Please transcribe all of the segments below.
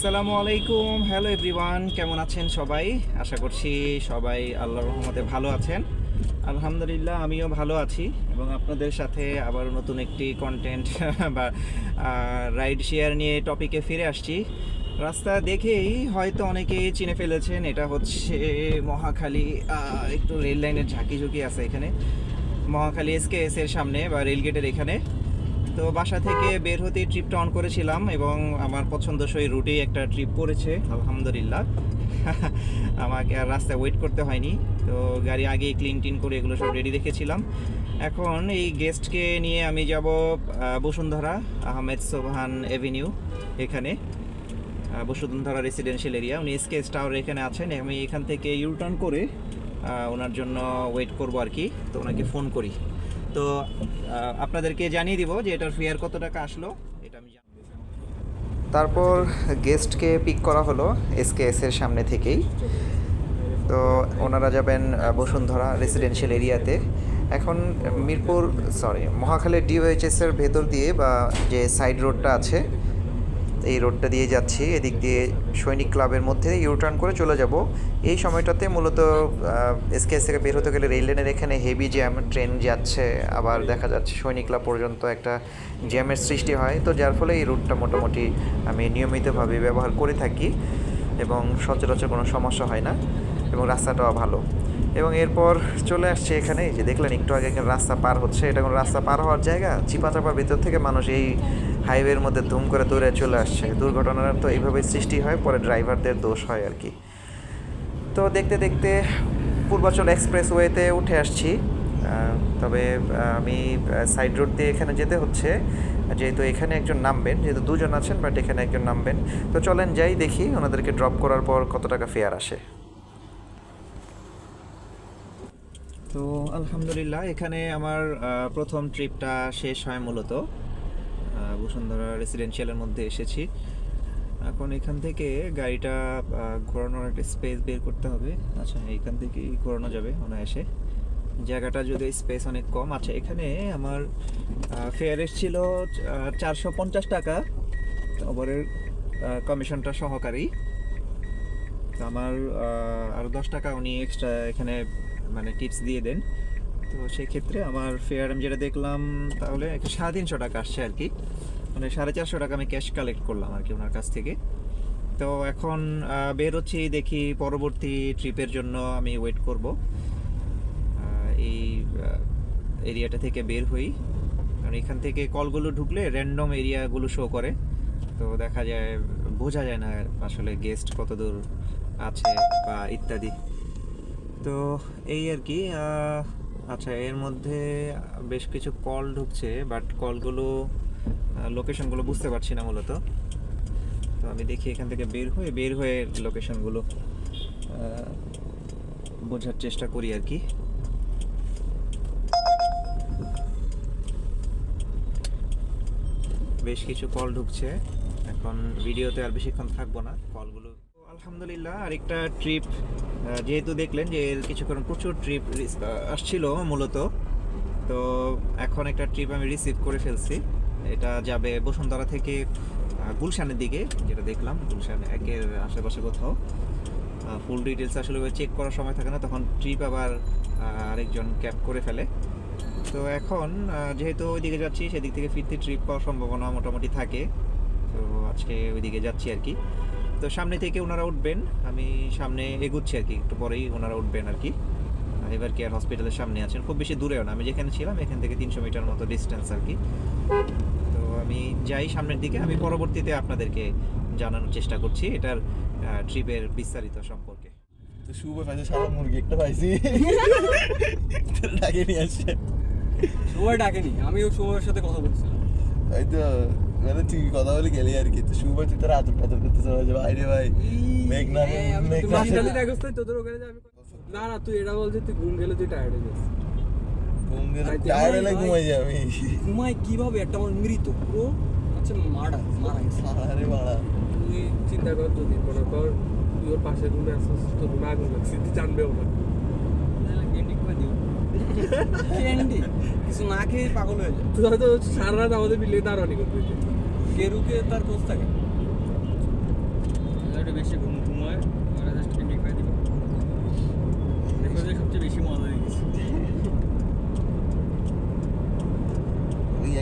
আসসালামু আলাইকুম। Hello everyone কেমন আছেন সবাই? আশা করছি সবাই আল্লাহর রহমতে ভালো আছেন। আলহামদুলিল্লাহ, আমিও ভালো আছি এবং আপনাদের সাথে আবার নতুন একটি কন্টেন্ট বা রাইড শেয়ার নিয়ে টপিকে ফিরে আসছি। রাস্তা দেখেই হয়তো অনেকেই চিনে ফেলেছেন, এটা হচ্ছে মহাখালী একটু রেল লাইনের ঝাঁকি ঝুঁকি আছে এখানে। মহাখালী এসকেএস এর সামনে বা রেলগেটের এখানে। তো বাসা থেকে বের হতেই ট্রিপটা অন করেছিলাম এবং আমার পছন্দসই রুটেই একটা ট্রিপ পড়েছে, আলহামদুলিল্লাহ। আমাকে আর রাস্তায় ওয়েট করতে হয়নি। তো গাড়ি আগেই ক্লিন টিন করে এগুলো সব রেডি রেখেছিলাম এখন এই গেস্টকে নিয়ে আমি যাব বসুন্ধরা, আহমেদ সোবহান এভিনিউ এখানে। বসুন্ধরা রেসিডেন্সিয়াল এরিয়া উনি এসকে টাওয়ার এখানে আছেন। আমি এখান থেকে ইউটার্ন করে ওনার জন্য ওয়েট করব আর কি। তো ওনাকে ফোন করি। তো আপনাদেরকে জানিয়ে দিব যে এটার ফেয়ার কত টাকা আসলো, এটা আমি তারপর গেস্টকে পিক করা হলো এসকেএস এর সামনে থেকেই। তো ওনারা যাবেন বসুন্ধরা রেসিডেন্সিয়াল এরিয়াতে এখন মিরপুর সরি মহাখালী ডিওএইচএস এর ভেতর দিয়ে বা যে সাইড রোডটা আছে এই রোডটা দিয়ে যাচ্ছি, এদিক দিয়ে সৈনিক ক্লাবের মধ্যে ইউটার্ন করে চলে যাব। এই সময়টাতে মূলত এসকেএস থেকে বের হতে গেলে রেল লাইনের এখানে হেভি জ্যাম ট্রেন যাচ্ছে, আবার দেখা যাচ্ছে সৈনিক ক্লাব পর্যন্ত একটা জ্যামের সৃষ্টি হয়। তো যার ফলে এই রুটটা মোটামুটি আমি নিয়মিতভাবে ব্যবহার করে থাকি এবং সচরাচর কোনো সমস্যা হয় না এবং রাস্তাটাও ভালো। এবং এরপর চলে আসছে এখানে যে দেখলেন একটু আগে রাস্তা পার হচ্ছে। এটা কোনো রাস্তা পার হওয়ার জায়গা? চিপা চাপার ভিতর থেকে মানুষ এই হাইওয়ের মধ্যে ধুম করে দৌড়ে চলে আসছে। দুর্ঘটনার তো এইভাবে সৃষ্টি হয়, পরে ড্রাইভারদের দোষ হয় আর কি। তো দেখতে দেখতে পূর্বাচল এক্সপ্রেসওয়েতে উঠে আসছি। তবে আমি সাইড রোড দিয়ে এখানে যেতে হচ্ছে। যেহেতু এখানে একজন নামবেন, যেহেতু দুজন আছেন বাট এখানে একজন নামবেন। তো চলেন যাই দেখি ওনাদেরকে ড্রপ করার পর কত টাকা ফেয়ার আসে। তো আলহামদুলিল্লাহ, এখানে আমার প্রথম ট্রিপটা শেষ হয় মূলত। বসুন্ধরা রেসিডেন্সিয়ালের মধ্যে এসেছি। এখন এখান থেকে গাড়িটা ঘোরানোর একটা স্পেস বের করতে হবে। আচ্ছা এইখান থেকেই ঘোরানো যাবে অনায়াসে। জায়গাটা যদি স্পেস অনেক কম। আছে এখানে আমার ফেয়ার এসেছিল চারশো পঞ্চাশ টাকা। ওভারের কমিশনটা সহকারী। আমার আরও দশ টাকা উনি এক্সট্রা এখানে মানে টিপস দিয়ে দেন। তো সেই ক্ষেত্রে আমার ফেয়ার আমি যেটা দেখলাম, তাহলে সাড়ে তিনশো টাকা আসছে আর কি। মানে সাড়ে চারশো টাকা আমি ক্যাশ কালেক্ট করলাম আর কি ওনার কাছ থেকে। তো এখন বের হচ্ছি দেখি পরবর্তী ট্রিপের জন্য আমি ওয়েট করব। এই এরিয়াটা থেকে বের হই। কারণ এখান থেকে কলগুলো ঢুকলে র্যান্ডম এরিয়াগুলো শো করে। তো দেখা যায়, বোঝা যায় না আসলে গেস্ট কত দূর আছে বা ইত্যাদি। তো এই আর কি আচ্ছা এর মধ্যে বেশ কিছু কল ঢুকছে বাট কলগুলো লোকেশনগুলো বুঝতে পারছি না মূলত। তো আমি দেখি এখান থেকে বের হয়ে বের হয়ে লোকেশনগুলো বোঝার চেষ্টা করি আর কি। বেশ কিছু কল ঢুকছে, এখন ভিডিওতে আর বেশিক্ষণ থাকব না কলগুলো আলহামদুলিল্লাহ, আরেকটা ট্রিপ যেহেতু দেখলেন যে এর কিছুক্ষণ প্রচুর ট্রিপ আসছিল মূলত, তো এখন একটা ট্রিপ আমি রিসিভ করে ফেলছি। এটা যাবে বসুন্ধরা থেকে গুলশানের দিকে, যেটা দেখলাম, গুলশান একের আশেপাশে কোথাও। ফুল ডিটেলস আসলে চেক করার সময় থাকে না, তখন ট্রিপ আবার আরেকজন ক্যাব করে ফেলে। তো এখন যেহেতু ওইদিকে যাচ্ছি, সেদিক থেকে ফিরতে ট্রিপ পাওয়ার সম্ভাবনা মোটামুটি থাকে। তো আজকে ওইদিকে যাচ্ছি আর কি। তো সামনে থেকে ওনারা উঠবেন আমি সামনে এগুচ্ছি আর কি একটু পরেই ওনারা উঠবেন আর কি। এবার কেয়ার হসপিটালের সামনে আছেন খুব বেশি দূরেও না আমি যেখানে ছিলাম এখান থেকে তিনশো মিটার মতো ডিস্টেন্স আর কি। তো আমি যাই সামনের দিকে আমি পরবর্তীতে আপনাদেরকে জানানোর চেষ্টা করছি এটার ট্রিপের বিস্তারিত সম্পর্কে। তো শুভ পাইছে সারা মুরগি একটা পাইছি। ডাকে নিয়ে আসছে। সময় ডাকেনি আমিও সময়ের সাথে কথা বলছিলাম। তাই তো মানে তুই কথা বলে গেলি আর কি তো শুভ তুই তোর আদর টাদর করতে চলে যাবে আরে ভাই মেঘনা মেঘনা তোদের ওখানে যাবি না না তুই এটা বল যে তুই ঘুম গেলে তুই টায়ার্ড হয়ে যাস ঘুম গেলে ভাই, টায়ার হলে ঘুমাই যাই আমি ঘুমাই কীভাবে একটা আমার মৃত পুরো আচ্ছা মারা মারা আরে বাড়া তুই চিন্তা কর যদি মনে কর তুই ওর পাশে রুমে আসছিস তোর রুমে আগুন লাগছে তুই জানবেও না কিছু না খেয়ে পাগল হয়ে যায় তুই হয়তো সারা রাত আমাদের বিল্ডিং দাঁড়ানি করবি কেরুকে তার কোচ থাকে। একটু বেশি ঘুম ঘুমায় ওরা জাস্ট এমনি করে দিবে। সবচেয়ে বেশি মজা লেগেছে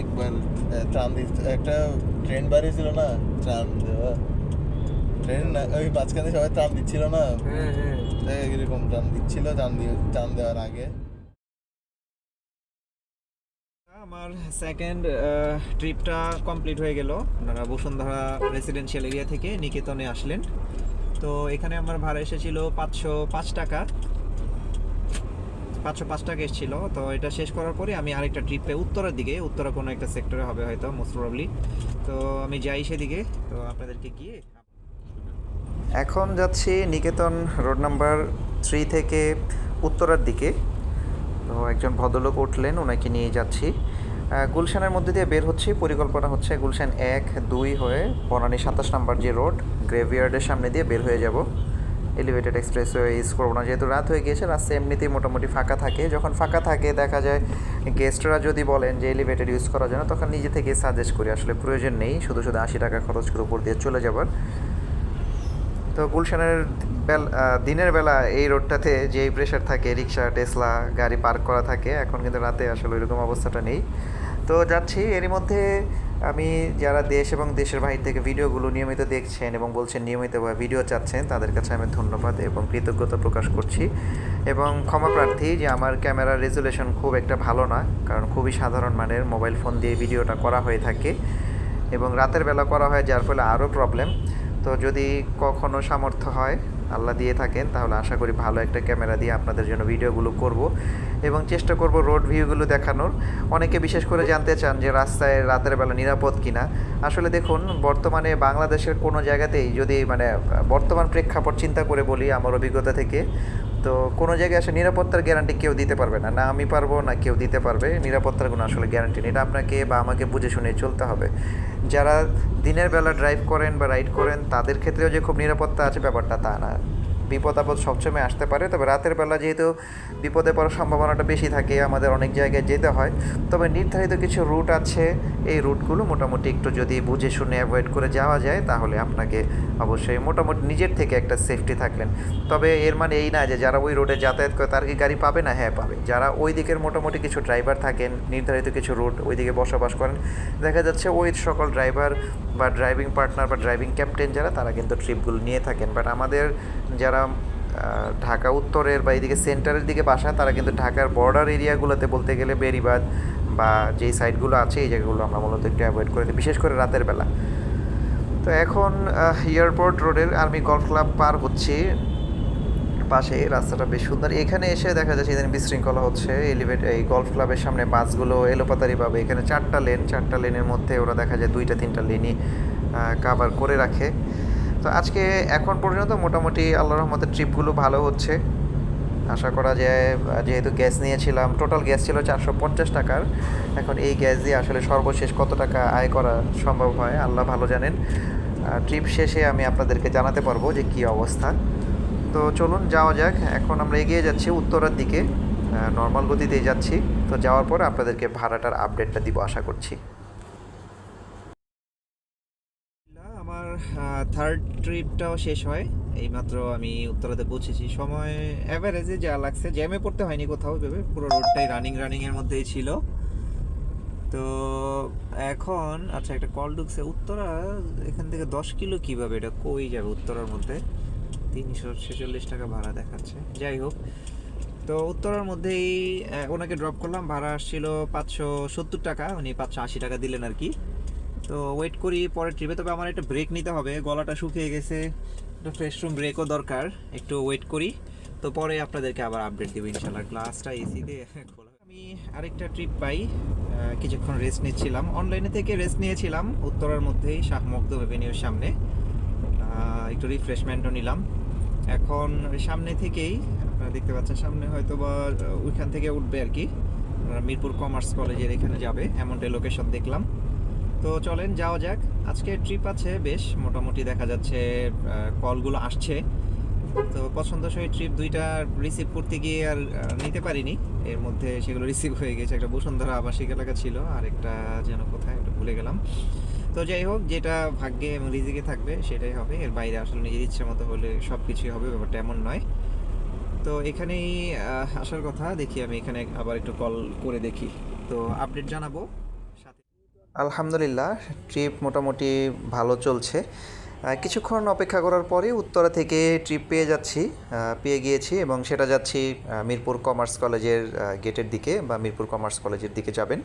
একবার ত্রাণ দিতে একটা ট্রেন বাড়ি ছিল না? ত্রাণ দেওয়া। ট্রেন না ওই মাঝখানে সবাই ত্রাণ দিচ্ছিল না? হ্যাঁ, হ্যাঁ। এরকম ত্রাণ দিচ্ছিল ত্রাণ দিয়ে ত্রাণ দেওয়ার আগে। আমার সেকেন্ড ট্রিপটা কমপ্লিট হয়ে গেল। আপনারা বসুন্ধরা রেসিডেন্সিয়াল এরিয়া থেকে নিকেতনে আসলেন। তো এখানে আমার ভাড়া এসেছিল পাঁচশো পাঁচ টাকা। পাঁচশো পাঁচ টাকা এসেছিল। তো এটা শেষ করার পরে আমি আরেকটা ট্রিপে উত্তরের দিকে, উত্তরা কোনো একটা সেক্টরে হবে হয়তো মোস্ট প্রবলি তো আমি যাই সেদিকে। তো আপনাদেরকে গিয়ে এখন যাচ্ছি নিকেতন রোড নাম্বার থ্রি থেকে উত্তরার দিকে। তো একজন ভদ্রলোক উঠলেন, ওনাকে নিয়ে যাচ্ছি। গুলশানের মধ্যে দিয়ে বের হচ্ছি। পরিকল্পনা হচ্ছে গুলশান এক, দুই হয়ে বনানী সাতাশ নাম্বার যে রোড গ্রেভিয়ার্ডের সামনে দিয়ে বের হয়ে যাব। এলিভেটেড এক্সপ্রেস ইউজ করব না। যেহেতু রাত হয়ে গিয়েছে, রাস্তা এমনিতেই মোটামুটি ফাঁকা থাকে। যখন ফাঁকা থাকে, দেখা যায় গেস্টরা যদি বলেন যে এলিভেটেড ইউজ করার জন্য, তখন নিজে থেকে সাজেস্ট করি। আসলে প্রয়োজন নেই, শুধু শুধু আশি টাকা খরচ করে উপর দিয়ে চলে যাবার। তো গুলশানের দিনের বেলা এই রোডটাতে যেই প্রেশার থাকে, রিক্সা, টেসলা, গাড়ি পার্ক করা থাকে, এখন কিন্তু রাতে আসলে ওইরকম অবস্থাটা নেই। তো যাচ্ছি। এরই মধ্যে আমি যারা দেশ এবং দেশের বাহির থেকে ভিডিওগুলো নিয়মিত দেখছেন এবং বলছেন নিয়মিত ভিডিও চাচ্ছেন, তাদের কাছে আমি ধন্যবাদ এবং কৃতজ্ঞতা প্রকাশ করছি। এবং ক্ষমা প্রার্থী যে আমার ক্যামেরার রেজুলেশন খুব একটা ভালো না, কারণ খুবই সাধারণ মানের মোবাইল ফোন দিয়ে ভিডিওটা করা হয়ে থাকে এবং রাতের বেলা করা হয়, যার ফলে আরও প্রবলেম। তো যদি কখনো সামর্থ্য হয় আল্লাহ দিয়ে থাকেন, তাহলে আশা করি ভালো একটা ক্যামেরা দিয়ে আপনাদের জন্য ভিডিওগুলো করব। এবং চেষ্টা করব রোড ভিউগুলো দেখানোর। অনেকে বিশেষ করে জানতে চান যে রাস্তায় রাতের বেলা নিরাপদ কিনা। আসলে দেখুন, বর্তমানে বাংলাদেশের কোনো জায়গাতেই যদি মানে বর্তমান প্রেক্ষাপট চিন্তা করে বলি আমার অভিজ্ঞতা থেকে তো কোনো জায়গায় আসলে নিরাপত্তার গ্যারান্টি কেউ দিতে পারবে না। না আমি পারব, না কেউ দিতে পারবে। নিরাপত্তার কোনো আসলে গ্যারান্টি নেই। এটা আপনাকে বা আমাকে বুঝে শুনে চলতে হবে। যারা দিনের বেলা ড্রাইভ করেন বা রাইড করেন, তাদের ক্ষেত্রেও যে খুব নিরাপত্তা আছে ব্যাপারটা তা না। বিপদ আপদ সবসময় আসতে পারে। তবে রাতের বেলা যেহেতু বিপদে পড়ার সম্ভাবনাটা বেশি থাকে, আমাদের অনেক জায়গায় যেতে হয়। তবে নির্ধারিত কিছু রুট আছে। এই রুটগুলো মোটামুটি একটু যদি বুঝে শুনে অ্যাভয়েড করে যাওয়া যায়, তাহলে আপনাকে অবশ্যই মোটামুটি নিজের থেকে একটা সেফটি থাকলেন। তবে এর মানে এই না যে যারা ওই রোডে যাতায়াত করে, তার কি গাড়ি পাবে না? হ্যাঁ পাবে। যারা ওই দিকের মোটামুটি কিছু ড্রাইভার থাকেন, নির্ধারিত কিছু রুট ওই দিকে বসবাস করেন, দেখা যাচ্ছে ওই সকল ড্রাইভার বা ড্রাইভিং পার্টনার বা ড্রাইভিং ক্যাপ্টেন যারা, তারা কিন্তু ট্রিপগুলো নিয়ে থাকেন। বাট আমাদের যারা আহ, ঢাকা উত্তরের বা এইদিকে সেন্টারের দিকে বাসা তারা কিন্তু ঢাকার বর্ডার এরিয়াগুলোতে বলতে গেলে বেরিবাদ বা যেই সাইডগুলো আছে এই জায়গাগুলো আমরা মূলত একটু অ্যাভয়েড করে দিই বিশেষ করে রাতের বেলা। তো এখন এয়ারপোর্ট রোডের আর্মি গলফ ক্লাব পার হচ্ছি। পাশে রাস্তাটা বেশ সুন্দর। এখানে এসে দেখা যাচ্ছে এখানে বিশৃঙ্খলা হচ্ছে। এলিভেট এই গলফ ক্লাবের সামনে বাসগুলো এলোপাতারি পাবে। এখানে চারটা লেন চারটা লেনের মধ্যে ওরা দেখা যায় দুইটা তিনটা লেনই কাভার করে রাখে। তো আজকে এখন পর্যন্ত মোটামুটি আল্লাহ রহমতের ট্রিপগুলো ভালো হচ্ছে। আশা করা যায়, যেহেতু গ্যাস নিয়েছিলাম টোটাল গ্যাস ছিল চারশো পঞ্চাশ টাকার। এখন এই গ্যাস দিয়ে আসলে সর্বশেষ কত টাকা আয় করা সম্ভব হয়, আল্লাহ ভালো জানেন। ট্রিপ শেষে আমি আপনাদেরকে জানাতে পারব যে কী অবস্থা। তো চলুন, যাওয়া যাক। এখন আমরা এগিয়ে যাচ্ছি উত্তরার দিকে। নর্মাল গতিতেই যাচ্ছি। তো যাওয়ার পর আপনাদেরকে ভাড়াটার আপডেটটা দিব, আশা করছি। থার্ড ট্রিপটাও শেষ হয়। এইমাত্র আমি উত্তরাতে পৌঁছেছি। সময় অ্যাভারেজে যা লাগছে জ্যামে পড়তে হয়নি কোথাও ভেবে, পুরো রোডটাই রানিং রানিং এর মধ্যেই ছিল। তো এখন আচ্ছা একটা কল ঢুকছে। উত্তরা, এখান থেকে দশ কিলো কীভাবে? এটা কই যাবে উত্তরার মধ্যে? তিনশো ছেচল্লিশ টাকা ভাড়া দেখাচ্ছে। যাই হোক, তো উত্তরার মধ্যেই ওনাকে ড্রপ করলাম। ভাড়া আসছিল পাঁচশো সত্তর টাকা। উনি পাঁচশো আশি টাকা দিলেন আর কি। তো ওয়েট করি পরের ট্রিপে তবে আমার একটা ব্রেক নিতে হবে। গলাটা শুকিয়ে গেছে, একটা ফ্রেশ রুম ব্রেকও দরকার, একটু ওয়েট করি। তো পরে আপনাদেরকে আবার আপডেট দেবো ইনশাল্লাহ ক্লাসটা এসি দিয়ে খোলা। আমি আরেকটা ট্রিপ পাই কিছুক্ষণ রেস্ট নিচ্ছিলাম। অনলাইনে থেকে রেস্ট নিয়েছিলাম, উত্তরার মধ্যেই শাহ মকদুম এভিনিউর সামনে একটু রিফ্রেশমেন্টও নিলাম। এখন সামনে থেকেই, আপনারা দেখতে পাচ্ছেন, সামনে হয়তো বা ওইখান থেকে উঠবে আর কি। মিরপুর কমার্স কলেজের এখানে যাবে, এমনটাই লোকেশন দেখলাম। তো চলেন যাওয়া যাক। আজকে ট্রিপ আছে, বেশ মোটামুটি দেখা যাচ্ছে কলগুলো আসছে। তো পছন্দসই ট্রিপ দুইটা রিসিভ করতে গিয়ে আর নিতে পারিনি। এর মধ্যে সেগুলো রিসিভ হয়ে গেছে। একটা বসুন্ধরা আবাসিক এলাকা ছিল, আর একটা যেন কোথায়, ওটা ভুলে গেলাম। তো যাই হোক, যেটা ভাগ্যে এবং রিজিকে থাকবে, সেটাই হবে। এর বাইরে আসলে নিজের ইচ্ছে মতো হলে সব কিছুই হবে, ব্যাপারটা এমন নয়। তো এখানেই আসার কথা। দেখি আমি এখানে আবার একটু কল করে দেখি। তো আপডেট জানাব। আলহামদুলিল্লাহ ট্রিপ মোটামুটি ভালো চলছে। কিছুক্ষণ অপেক্ষা করার পরে উত্তরা থেকে ট্রিপ পেয়ে যাচ্ছি পেয়ে গিয়েছি এবং সেটা যাচ্ছি মিরপুর কমার্স কলেজের গেটের দিকে বা মিরপুর কমার্স কলেজের দিকে যাবেন।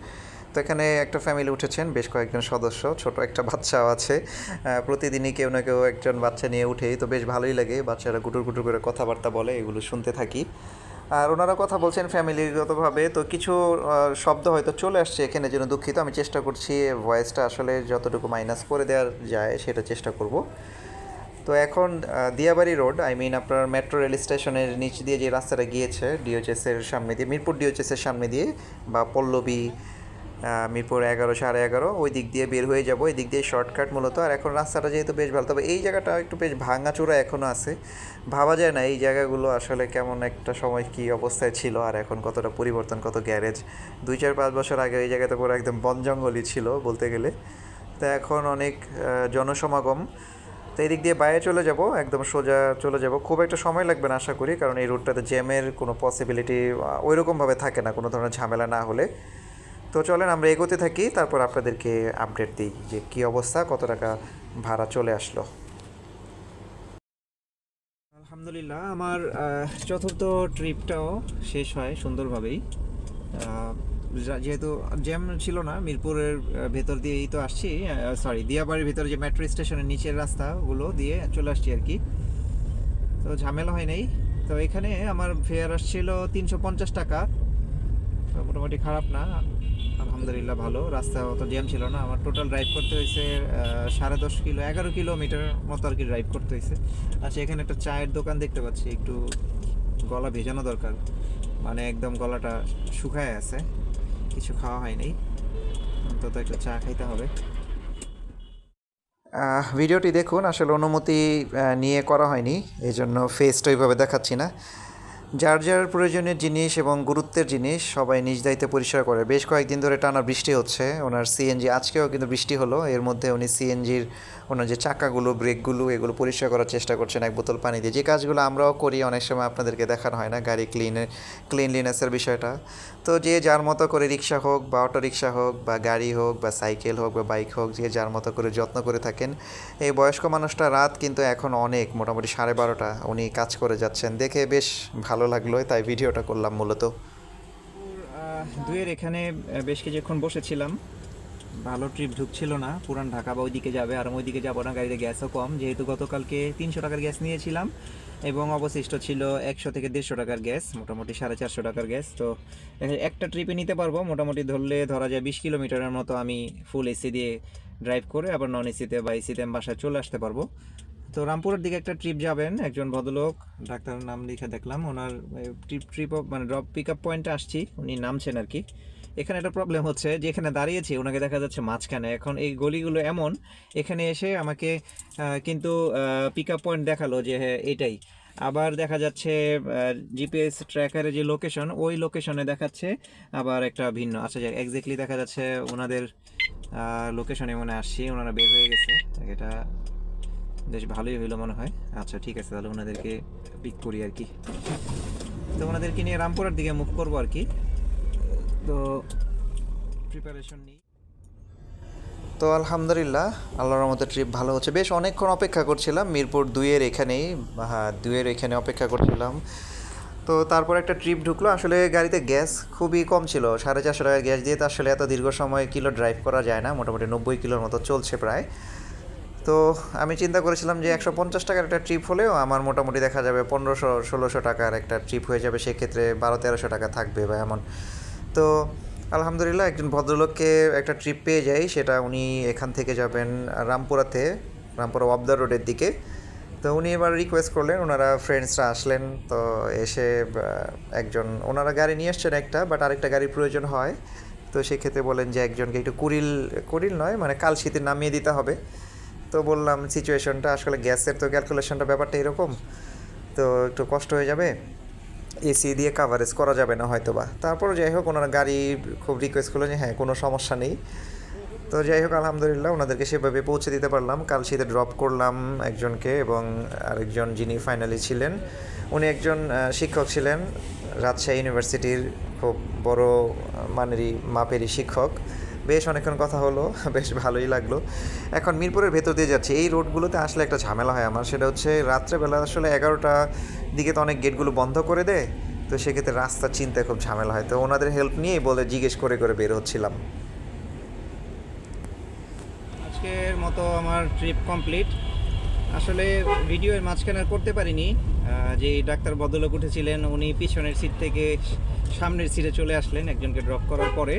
তো এখানে একটা ফ্যামিলি উঠেছেন, বেশ কয়েকজন সদস্য, ছোট একটা বাচ্চাও আছে। প্রতিদিনই কেউ না কেউ একজন বাচ্চা নিয়ে উঠেই তো বেশ ভালোই লাগে, বাচ্চারা গুটুর গুটুর করে কথাবার্তা বলে, এগুলো শুনতে থাকি। আর ওনারা কথা বলছেন ফ্যামিলিগতভাবে, তো কিছু শব্দ হয়তো চলে আসছে এখানে জন্য দুঃখিত। আমি চেষ্টা করছি ভয়েসটা আসলে যতটুকু মাইনাস করে দেওয়া যায় সেটা চেষ্টা করব। তো এখন দিয়াবাড়ি রোড আই মিন আপনার মেট্রো রেল স্টেশনের নিচ দিয়ে যে রাস্তাটা গিয়েছে ডিওচেসের সামনে দিয়ে, মিরপুর ডিওচেসের সামনে দিয়ে বা পল্লবী মিরপুর এগারো, সাড়ে এগারো, ওই দিক দিয়ে বের হয়ে যাব। ওই দিক দিয়ে শর্টকাট মূলত। আর এখন রাস্তাটা যেহেতু বেশ ভালো, তবে এই জায়গাটা একটু বেশ ভাঙাচোরা এখনও আছে। ভাবা যায় না এই জায়গাগুলো আসলে কেমন একটা সময় কি অবস্থায় ছিল আর এখন কতটা পরিবর্তন, কত গ্যারেজ। দুই, চার, পাঁচ বছর আগে এই জায়গাতে পুরো একদম বন জঙ্গলই ছিল বলতে গেলে। তো এখন অনেক জনসমাগম। তো এই দিক দিয়ে বাইরে চলে যাব, একদম সোজা চলে যাব। খুব একটা সময় লাগবে না আশা করি, কারণ এই রুটটাতে জ্যামের কোনো পসিবিলিটি ওইরকমভাবে থাকে না, কোনো ধরনের ঝামেলা না হলে। তো চলেন আমরা এগোতে থাকি, তারপর আপনাদেরকে আপডেট দিই যে কী অবস্থা, কত টাকা ভাড়া চলে আসলো। আলহামদুলিল্লাহ, আমার চতুর্থ ট্রিপটাও শেষ হয় সুন্দরভাবেই। যেহেতু জ্যাম ছিল না, মিরপুরের ভেতর দিয়েই তো আসছি সরি দিয়াবাড়ির ভিতরে যে মেট্রো স্টেশনের নিচের রাস্তাগুলো দিয়ে চলে আসছি আর কি। তো ঝামেলা হয় নাই। তো এখানে আমার ফেয়ার আসছিল তিনশো পঞ্চাশ টাকা। মোটামুটি খারাপ না। আলহামদুলিল্লাহ ভালো। রাস্তা অত জ্যাম ছিল না। আমার টোটাল ড্রাইভ করতে হয়েছে সাড়ে দশ কিলো, এগারো কিলোমিটার মতো আর কি ড্রাইভ করতে হয়েছে। আচ্ছা এখানে একটা চায়ের দোকান দেখতে পাচ্ছি। একটু গলা ভেজানো দরকার। মানে একদম গলাটা শুকায় আছে। কিছু খাওয়া হয়নি। অন্তত একটু চা খাইতে হবে। ভিডিওটি দেখুন। আসলে অনুমতি নিয়ে করা হয়নি। এই জন্য ফেসটা ওইভাবে দেখাচ্ছি না। যার যার প্রয়োজনীয় জিনিস এবং গুরুত্বের জিনিস সবাই নিজ দায়িত্বে পরিষ্কার করে। বেশ কয়েকদিন ধরে টানা বৃষ্টি হচ্ছে। ওনার সিএনজি আজকেও কিন্তু বৃষ্টি হলো। এর মধ্যে উনি সিএনজির ওনার যে চাকাগুলো, ব্রেকগুলো, এগুলো পরিষ্কার করার চেষ্টা করছেন এক বোতল পানি দিয়ে। যে কাজগুলো আমরাও করি, অনেক সময় আপনাদেরকে দেখানো হয় না, গাড়ি ক্লিনে ক্লিনলিনেসের বিষয়টা। তো যে যার মতো করে রিক্সা হোক বা অটো রিক্সা হোক বা গাড়ি হোক বা সাইকেল হোক বা বাইক হোক, যে যার মতো করে যত্ন করে থাকেন, এই বয়স্ক মানুষটা রাত কিন্তু এখন অনেক, মোটামুটি সাড়ে বারোটা উনি কাজ করে যাচ্ছেন। দেখে বেশ ভালো লাগল, তাই ভিডিওটা করলাম মূলত। দুয়ের এখানে বেশ কিছুক্ষণ বসেছিলাম। ভালো ট্রিপ ঢুকছিল না, পুরান ঢাকা বা ওইদিকে যাবে, আর ওইদিকে যাব না, গাড়িতে গ্যাসও কম। যেহেতু গতকালকে তিনশো টাকার গ্যাস নিয়েছিলাম, এবং অবশিষ্ট ছিল একশো থেকে দেড়শো টাকার গ্যাস মোটামুটি সাড়ে চারশো টাকার গ্যাস তো একটা ট্রিপে নিতে পারব, মোটামুটি ধরলে ধরা যায় বিশ কিলোমিটারের মতো আমি ফুল এসি দিয়ে ড্রাইভ করে আবার নন এসিতে বা এসিতে আমি বাসায় চলে আসতে পারব। তো রামপুরের দিকে একটা ট্রিপ যাবেন, একজন ভদ্রলোক, ডাক্তারের নাম লিখে দেখলাম, ওনার ট্রিপ ট্রিপ মানে ড্রপ পিক আপ পয়েন্টে আসছি, উনি নামছেন আর কি। এখানে একটা প্রবলেম হচ্ছে, যে এখানে দাঁড়িয়েছি ওনাকে দেখা যাচ্ছে মাঝখানে। এখন এই গলিগুলো এমন, এখানে এসে আমাকে কিন্তু পিক আপ পয়েন্ট দেখাল যে হ্যাঁ এটাই। আবার দেখা যাচ্ছে জিপিএস ট্র্যাকারে যে লোকেশন ওই লোকেশনে দেখাচ্ছে, আবার একটা ভিন্ন আচ্ছা যাক এক্স্যাক্টলি দেখা যাচ্ছে ওনাদের লোকেশনে মনে আসছি ওনারা বের হয়ে গেছে এটা বেশ ভালোই হইল মনে হয়। আচ্ছা ঠিক আছে, তাহলে ওনাদেরকে পিক করি আর কি। তো ওনাদেরকে নিয়ে রামপুরের দিকে মুভ করব আর কি। তো প্রিপারেশন নিই। তো আলহামদুলিল্লাহ, আল্লাহর মতো ট্রিপ ভালো হচ্ছে। বেশ অনেকক্ষণ অপেক্ষা করছিলাম, মিরপুর দুইয়ের এখানেই হ্যাঁ দুইয়ের এখানে অপেক্ষা করছিলাম। তো তারপর একটা ট্রিপ ঢুকলো, আসলে গাড়িতে গ্যাস খুবই কম ছিল, সাড়ে চারশো টাকার গ্যাস দিয়ে তো আসলে এত দীর্ঘ সময় কিলো ড্রাইভ করা যায় না, মোটামুটি নব্বই কিলোর মতো চলছে প্রায়। তো আমি চিন্তা করেছিলাম যে একশো পঞ্চাশ টাকার একটা ট্রিপ হলেও আমার মোটামুটি দেখা যাবে পনেরোশো, ষোলোশো টাকার একটা ট্রিপ হয়ে যাবে, সেক্ষেত্রে বারো, তেরোশো টাকা থাকবে বা এমন। তো আলহামদুলিল্লাহ একজন ভদ্রলোককে একটা ট্রিপ পেয়ে যাই, সেটা উনি এখান থেকে যাবেন রামপুরাতে, রামপুরা ওয়াবদার রোডের দিকে। তো উনি এবার রিকোয়েস্ট করলেন, ওনারা ফ্রেন্ডসরা আসলেন, তো এসে একজন, ওনারা গাড়ি নিয়ে এসছেন একটা বাট আরেকটা গাড়ির প্রয়োজন হয়। তো সেক্ষেত্রে বলেন যে একজনকে একটু কুড়িল কুড়িল নয় মানে কাল শীতে নামিয়ে দিতে হবে। তো বললাম সিচুয়েশনটা আসলে গ্যাসের তো ক্যালকুলেশনটা ব্যাপারটা এরকম, তো একটু কষ্ট হয়ে যাবে। এসি দিয়ে কাভারেজ করা যাবে না হয়তো বা তারপরে যাই হোক, ওনারা গাড়ি খুব রিকোয়েস্ট করল যে হ্যাঁ কোনো সমস্যা নেই। তো যাই হোক, আলহামদুলিল্লাহ ওনাদেরকে সেভাবে পৌঁছে দিতে পারলাম। কাল শীতে ড্রপ করলাম একজনকে এবং আরেকজন যিনি ফাইনালি ছিলেন, উনি একজন শিক্ষক ছিলেন, রাজশাহী ইউনিভার্সিটির খুব বড় মানেরই, মাপেরই শিক্ষক। বেশ অনেকক্ষণ কথা হলো, বেশ ভালোই লাগল। এখন মিরপুরের ভেতর দিয়ে যাচ্ছি। এই রোডগুলোতে আসলে একটা ঝামেলা হয় আমার। সেটা হচ্ছে রাত্রেবেলা আসলে এগারোটা দিকে তো অনেক গেটগুলো বন্ধ করে দেয়, তো সেক্ষেত্রে রাস্তা চিন্তায় খুব ঝামেলা হয়। তো ওনাদের হেল্প নিয়ে বলে জিজ্ঞেস করে করে বের হচ্ছিলাম। আজকের মতো আমার ট্রিপ কমপ্লিট আসলে ভিডিওর মাঝখানে করতে পারিনি। যে ডাক্তার বদলক উঠেছিলেন, উনি পিছনের সিট থেকে সামনের সিটে চলে আসলেন। একজনকে ড্রপ করার পরে।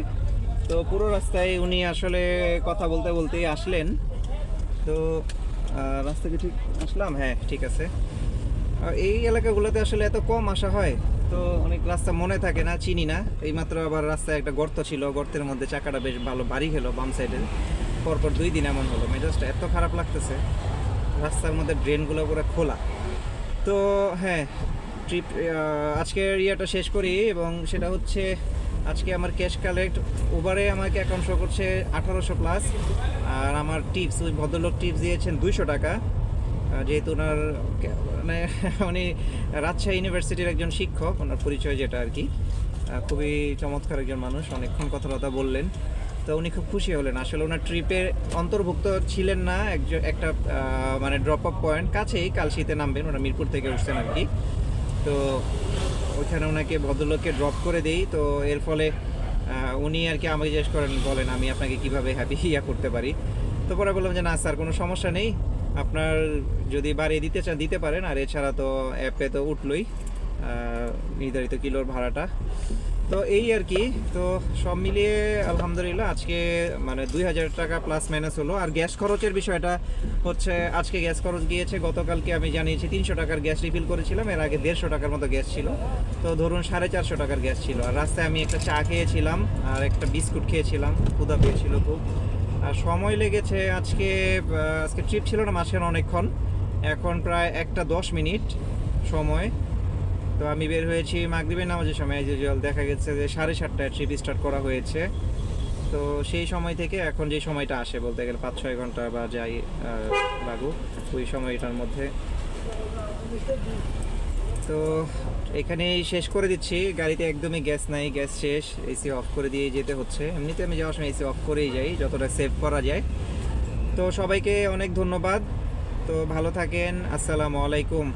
তো পুরো রাস্তায় উনি আসলে কথা বলতে বলতেই আসলেন। তো আহ, রাস্তা কি ঠিক? আসলাম? হ্যাঁ ঠিক আছে। এই এলাকাগুলোতে আসলে এত কম আসা হয় তো অনেক রাস্তা মনে থাকে না চিনি না। এইমাত্র আবার রাস্তায় একটা গর্ত ছিল গর্তের মধ্যে চাকাটা বেশ ভালো বাড়ি গেলো বাম সাইডে পরপর দুই দিন এমন হলো। মেজাজটা এত খারাপ লাগতেছে রাস্তার মধ্যে ড্রেনগুলো পুরো খোলা। তো হ্যাঁ ট্রিপ আজকের ইয়েটা শেষ করি এবং সেটা হচ্ছে আজকে আমার ক্যাশ কালেক্ট উবারে আমাকে অ্যাকাউন্ট শো করছে আঠারোশো প্লাস আর আমার টিপস ওই ভদ্রলোক টিপস দিয়েছেন দুইশো টাকা। যেহেতু ওনার মানে উনি রাজশাহী ইউনিভার্সিটির একজন শিক্ষক, ওনার পরিচয় যেটা আর কি। খুবই চমৎকার একজন মানুষ, অনেকক্ষণ কথাবার্তা বললেন। তো উনি খুব খুশি হলেন। আসলে ওনার ট্রিপে অন্তর্ভুক্ত ছিলেন না একজন একটা মানে ড্রপ আপ পয়েন্ট কাছেই কালশিতে নামবেন, ওরা মিরপুর থেকে উঠছেন আর কি। তো ওইখানে ওনাকে ভদ্রলোককে ড্রপ করে দেই। তো এর ফলে উনি আর কি আমাকে জিজ্ঞেস করেন, বলেন, আমি আপনাকে কীভাবে হ্যাপি ইয়া করতে পারি? তো পরে বললাম যে, না, স্যার, কোনো সমস্যা নেই। আপনার যদি বাড়িয়ে দিতে চান, দিতে পারেন। আর এছাড়া তো অ্যাপে তো উঠলই নির্ধারিত কিলোর ভাড়াটা। তো এই আর কি, তো সব মিলিয়ে আলহামদুলিল্লাহ আজকে মানে দুই হাজার টাকা প্লাস মাইনাস হলো। আর গ্যাস খরচের বিষয়টা হচ্ছে, আজকে গ্যাস খরচ গিয়েছে, গতকালকে আমি জানিয়েছি তিনশো টাকার গ্যাস রিফিল করেছিলাম, এর আগে দেড়শো টাকার মতো গ্যাস ছিল। তো ধরুন সাড়ে চারশো টাকার গ্যাস ছিল। আর রাস্তায় আমি একটা চা খেয়েছিলাম, আর একটা বিস্কুট খেয়েছিলাম ক্ষুদা পেয়েছিল খুব। আর সময় লেগেছে আজকে আজকে ট্রিপ ছিল না, মাঝখানে অনেকক্ষণ। এখন প্রায় একটা দশ মিনিট সময়। তো আমি বের হয়েছি মাগরিবের নামাজের সময় যে জল দেখা গেছে যে সাড়ে সাতটায় ট্রিপ স্টার্ট করা হয়েছে। তো সেই সময় থেকে এখন যে সময়টা আসে বলতে গেলে পাঁচ ছয় ঘণ্টা বা যাই লাগুক, ওই সময়টার মধ্যে। তো এখানেই শেষ করে দিচ্ছি। গাড়িতে একদমই গ্যাস নাই, গ্যাস শেষ, এসি অফ করে দিয়ে যেতে হচ্ছে। এমনিতে আমি যাওয়ার সময় এসি অফ করেই যাই, যতটা সেভ করা যায়। তো সবাইকে অনেক ধন্যবাদ। তো ভালো থাকেন, আসসালামু আলাইকুম।